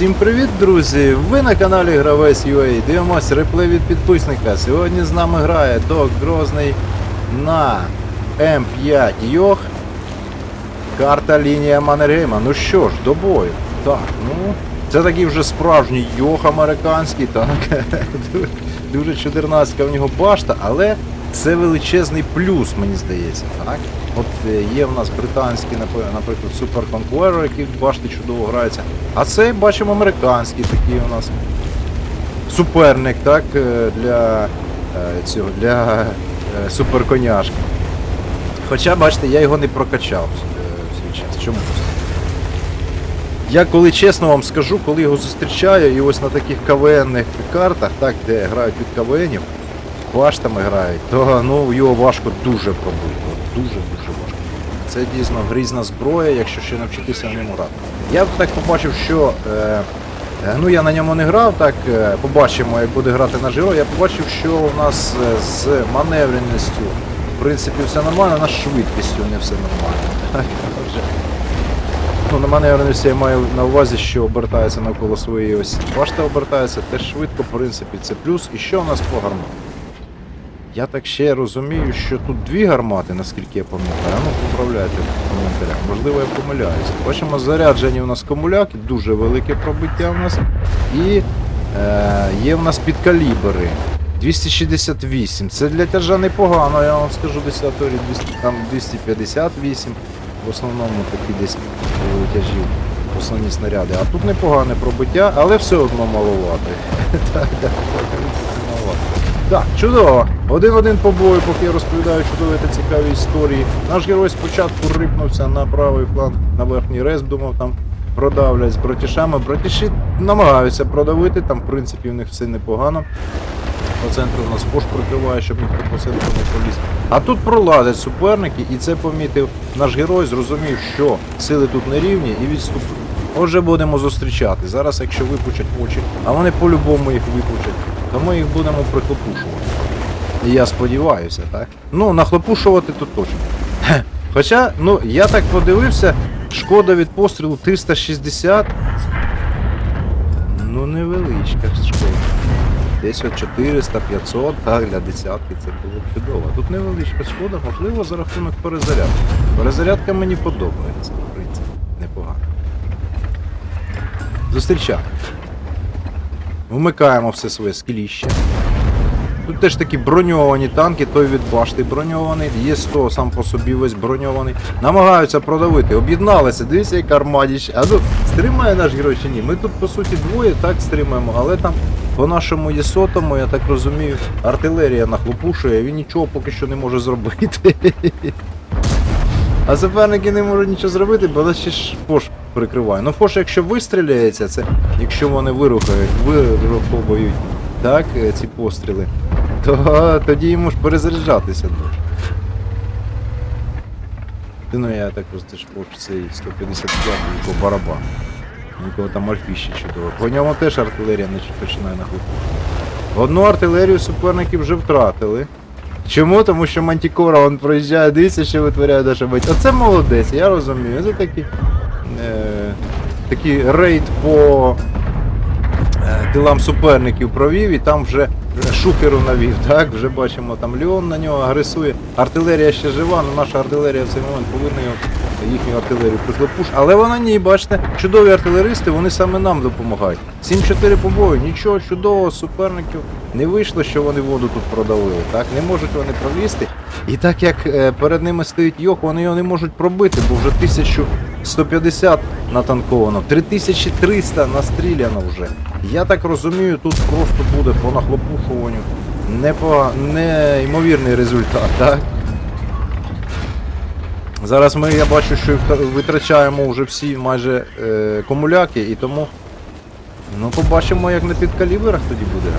Всім привіт, друзі! Ви на каналі Гравець UA. Дивимось реплей від підписника. Сьогодні з нами грає Док Грозний на М5 Йох. Карта лінія Маннергейма. Ну що ж, до бою. Так, ну. Це такий вже справжній йох американський, так. Дуже чудернацька в нього башта, але це величезний плюс, мені здається, так? От е, є в нас британський, наприклад, Super Conqueror, який башти чудово грається. А це бачимо американський такий у нас суперник, так, е, для е, цього, для суперконяшки. Хоча, бачите, я його не прокачав в свій час. Чому? Я коли чесно вам скажу, коли його зустрічаю, і ось на таких КВНних картах, так, де грають від КВНів, баштами грають, то ну, його важко дуже пробити. Дуже-дуже важко. Це дійсно грізна зброя, якщо ще навчитися на ньому грати. Я так побачив, що. Е, е, ну я на ньому не грав, так е, побачимо, як буде грати наш герой. Я побачив, що у нас е, з маневреністю, в принципі, все нормально, а з швидкістю не все нормально. Ну, на маневреності я маю на увазі, що обертається навколо своєї осі. Башта обертається теж швидко, в принципі, це плюс. І що у нас по гарматах? Я так ще розумію, що тут дві гармати, наскільки я пам'ятаю. Ну, поправляйте в коментарях. Можливо, я помиляюся. Бачимо, заряджені у нас комуляки, дуже велике пробиття у нас. І е, є у нас підкалібри. 268. Це для тяжа непогано, я вам скажу, 10 200, там 258 в основному такі десь у тяжів основні снаряди. А тут непогане пробиття, але все одно маловато. Так, чудово. Один-один по бою, поки я розповідаю чудові та цікаві історії. Наш герой спочатку рипнувся на правий фланг, на верхній рез, думав там продавлять з братішами. Братіші намагаються продавити, там в принципі в них все непогано. По центру у нас Фош прикриває, щоб ніхто по центру не проліз. А тут проладять суперники, і це помітив наш герой, зрозумів, що сили тут нерівні і відступив. Отже, будемо зустрічати. Зараз, якщо випучать очі, а вони по-любому їх випучать, то ми їх будемо прихлопушувати. Я сподіваюся, так? Ну, нахлопушувати тут точно. Хоча, ну, я так подивився, шкода від пострілу 360. Ну, невеличка шкода. Десь от 400-500, так, для десятки це було б чудово. Тут невеличка шкода, можливо, за рахунок перезарядки. Перезарядка мені подобається, в принципі, непогано. Зустрічаємо. Вмикаємо все своє скіліще. Тут теж такі броньовані танки, той від башти броньований, є 100 сам по собі весь броньований. Намагаються продавити, об'єдналися, дивіться, як армадіч. А ну, стримає наш герой чи ні? Ми тут по суті двоє так стримаємо, але там по нашому є сотому, я так розумію, артилерія нахлопушує, він нічого поки що не може зробити. А суперники не можуть нічого зробити, бо ще ж Фош прикриває. Ну Фош, якщо вистріляється, це якщо вони вирухають, вируховують так, е, ці постріли, то тоді йому ж перезаряджатися. Ти, Ну я так просто ж Фош цей 155 по барабану. Нікого там альфіще чудово. По ньому теж артилерія нач- починає нахлопувати. Одну артилерію суперники вже втратили. Чому? Тому що Мантікора він проїжджає, дивіться, що витворяє даже бить. Оце молодець, я розумію. Це такий, е, такий рейд по е, ділам суперників провів і там вже шухеру навів. Так, вже бачимо, там Леон на нього агресує. Артилерія ще жива, але наша артилерія в цей момент повинна його, їхню артилерію прихлопуш. Але вона ні, бачите, чудові артилеристи, вони саме нам допомагають. 7-4 по бою, нічого чудового, суперників не вийшло, що вони воду тут продавили. Так, не можуть вони пролізти. І так як е, перед ними стоїть йох, вони його не можуть пробити, бо вже 1150 натанковано, 3300 настріляно вже. Я так розумію, тут просто буде по нахлопушуванню неймовірний результат, так? Зараз ми, я бачу, що витрачаємо вже всі майже е, комуляки, і тому. Ну, побачимо, як на підкаліберах тоді буде.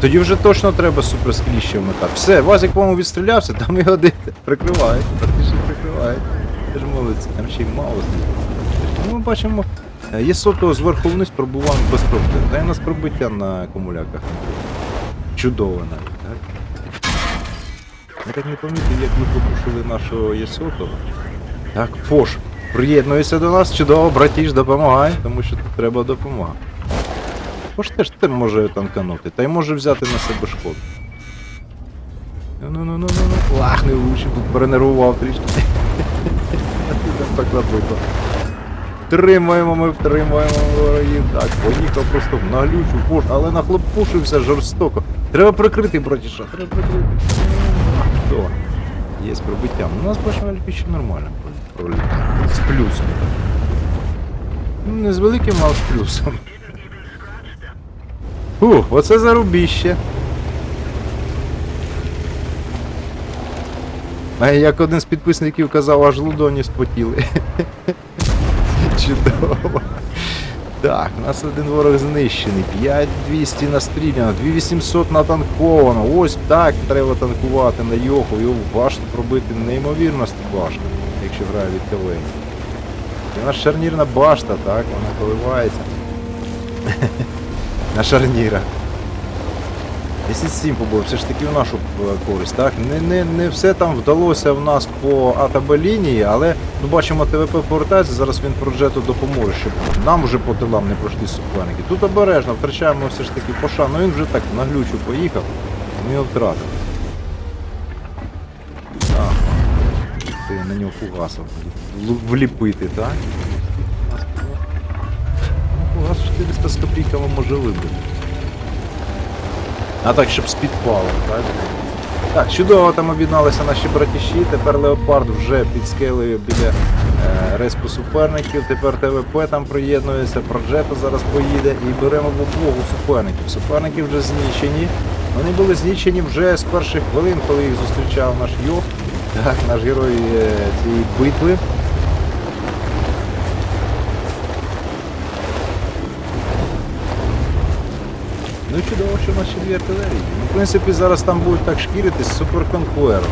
Тоді вже точно треба суперскріще вмикати. Все, Вазик, по-моєму, відстрілявся, там його де прикривають. Практично прикривають. Це ж молодці, там ще й мало. Ну, ми бачимо, е, є сотого зверху вниз пробуваємо без проблем. Та й у нас пробиття на комуляках. Чудово навіть, так? Я так не помітив, як ми пропушили нашого Єсотого. Так, Фош. Приєднуйся до нас, чудово, братіш, допомагай, тому що тут треба допомога. Ж теж ти може танканути, та й може взяти на себе шкоду. Ну ну ну ну ну ну. Ах, не влучив, тут перенервував трішки. Так набито. Втримаємо ми, втримаємо ворогів. Так, поїхав просто в наглючу, бож, але нахлопушився жорстоко. Треба прикрити, братіша, треба прикрити. Що? Є з пробиттям. У нас бачимо ще нормально пролітає. З плюсом. Ну, не з великим, а з плюсом. Фух, оце зарубіще. А як один з підписників казав, аж лудоні спотіли. Чудово. Так, у нас один ворог знищений. 5200 настріляно, 2800 натанковано. Ось так треба танкувати на Йоху. Його в башту пробити неймовірно важко, якщо грає від КВ. І у нас шарнірна башта, так, вона коливається. на шарнірах. 10-7 побив, все ж таки в нашу е, користь, так? Не, не, не все там вдалося в нас по А лінії, але ну, бачимо, ТВП повертається, зараз він проджету допоможе, щоб нам вже по тилам не пройшли суперники. Тут обережно втрачаємо все ж таки поша, ну він вже так наглючу поїхав, ми його втратили. Так, ти на нього фугасом вліпити, так? Фугас 400 з копійками може вибити. А так, щоб з підпалом, так? Так, чудово там об'єдналися наші братіші, тепер Леопард вже під скелею біля е, респу суперників, тепер ТВП там приєднується, Проджета зараз поїде і беремо в облогу суперників. Суперники вже знищені. Вони були знищені вже з перших хвилин, коли їх зустрічав наш Йох, так, наш герой е, цієї битви. Ну чудово, що в нас ще дві артилерії. Ну, в принципі, зараз там будуть так шкіритись з суперконкуером.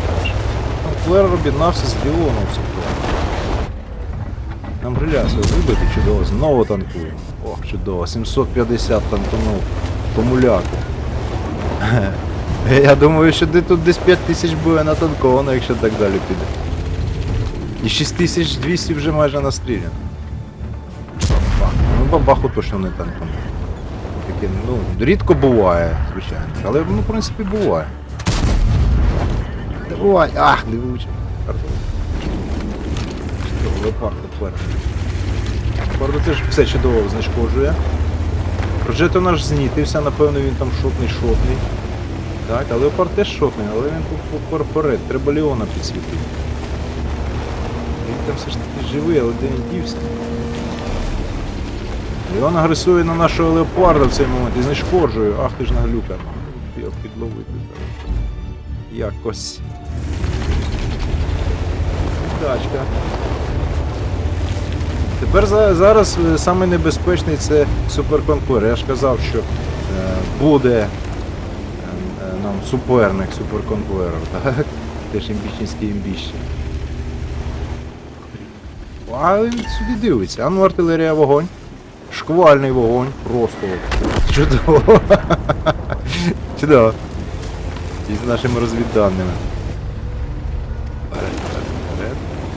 Конкуер об'єднався з Ліоном супером. Нам реляцію вибити чудово, знову танкуємо. Ох, чудово, 750 танканув помуляку. Я думаю, що тут десь 5000 буде натанковано, якщо так далі піде. І 6200 вже майже настріляно. Бабах. Ну бабаху точно не танканув. Таке, ну, рідко буває, звичайно. Але, ну, в принципі, буває. Не буває. Ах, не влучив. Що, лепард тепер. Лепарду теж все чудово знешкоджує. Проджето наш знітився, напевно він там шотний шотний. Так, а леопард теж шотний, але він поперед. Треба Леона підсвітити. Він там все ж таки живий, але де він дівся? Леон агресує на нашого леопарда в цей момент і знешкоджує. Ах ти ж наглюка. Його підловити. Якось. Тачка. Тепер зараз е, саме небезпечний це суперконкурент. Я ж казав, що е, буде е, нам суперник суперконкурер, так? Теж імбічницький імбіще. А він сюди дивиться. А ну артилерія вогонь. Шквальний вогонь, просто чудово. чудово. І з нашими розвідданими.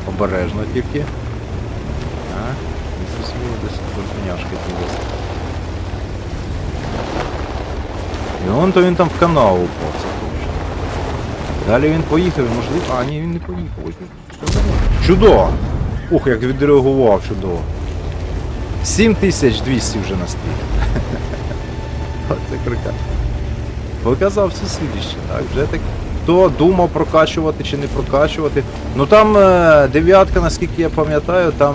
Обережно тільки. Так, не зрозуміло десь дурняшки дивиться. І он то він там в канал упав, це. Далі він поїхав, можливо. А, ні, він не поїхав. Ось. Чудово! Ух, як відреагував чудово. 7200 вже настріляно. Оце крука. Показав всі силіще, так, вже так. Хто думав прокачувати чи не прокачувати. Ну там е, дев'ятка, наскільки я пам'ятаю, там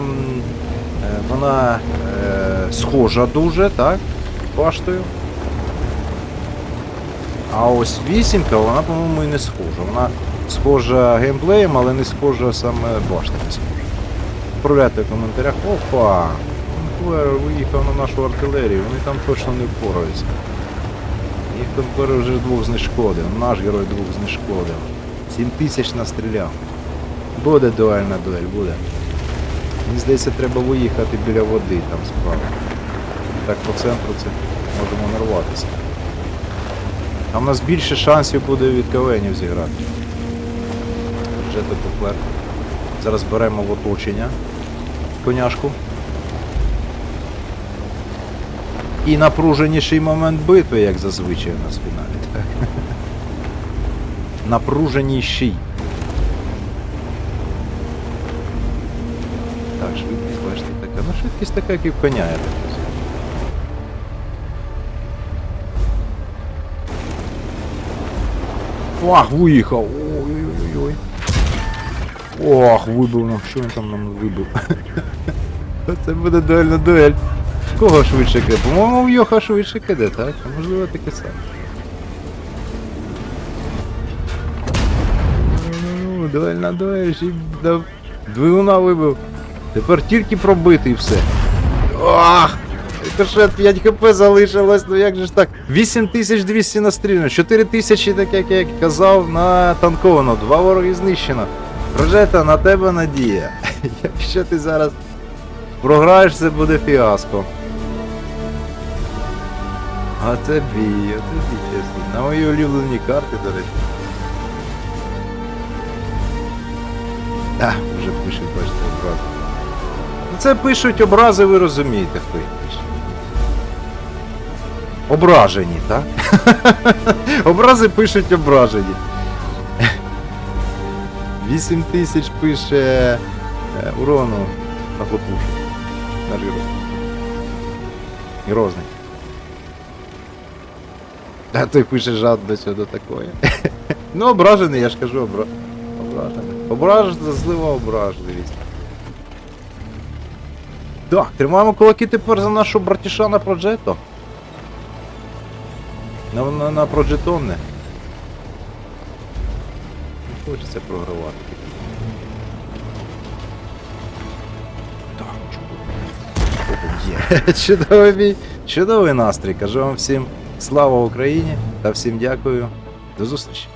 е, вона е, схожа дуже, так? Баштою. А ось вісімка, вона, по-моєму, і не схожа. Вона схожа геймплеєм, але не схожа саме башта не схожа. Відправляйте в коментарях. Опа! Конкуер виїхав на нашу артилерію, вони там точно не впораються. Їх Конкуер вже двох знешкодив, наш герой двох знешкодив. 7 тисяч настріляв. Буде дуельна дуель, буде. Мені здається, треба виїхати біля води там справа. Так по центру це можемо нарватися. Там у нас більше шансів буде від кавенів зіграти. Вже тепер. Зараз беремо в оточення. коняшку. І напруженіший момент битви, як зазвичай у нас фіналі. Напруженіший. Так, швидкість, бачите, така. Ну, швидкість така, як і в коня, я так розумію. Ах, виїхав! Ой-ой-ой. Ох, вибив нам, що він там нам вибив? Це буде дуельна дуель. Кого швидше киде? По-моєму, в Йоха швидше киде, так? Можливо таке саме. Ну, дуельна дуель, ще й дав- двигуна вибив. Тепер тільки пробити і все. Ах! Кошет 5 хп залишилось, ну як же ж так? 8200 настріляно, 4000, так як я казав, натанковано, два вороги знищено. Рожета, на тебе надія. Якщо ти зараз програєш, це буде фіаско. А тобі, а тобі, чесно. На мої улюблені карти, до речі. А, вже пишуть, бачите, образи. Ну це пишуть образи, ви розумієте, хто їх пише. Ображені, так? Образи пишуть ображені. 8 тисяч пише е, урону на хлопушу. Наш герой. Грозний. А той пише жадно до такої. ну, ображений, я ж кажу, обра... ображений. Ображений, злива ображливість. Так, тримаємо кулаки тепер за нашу братішана Проджето. На, на, на Проджетонне. Не хочеться програвати. Так, чудово. Чудовий бій, чудовий настрій. Кажу вам всім слава Україні та всім дякую. До зустрічі.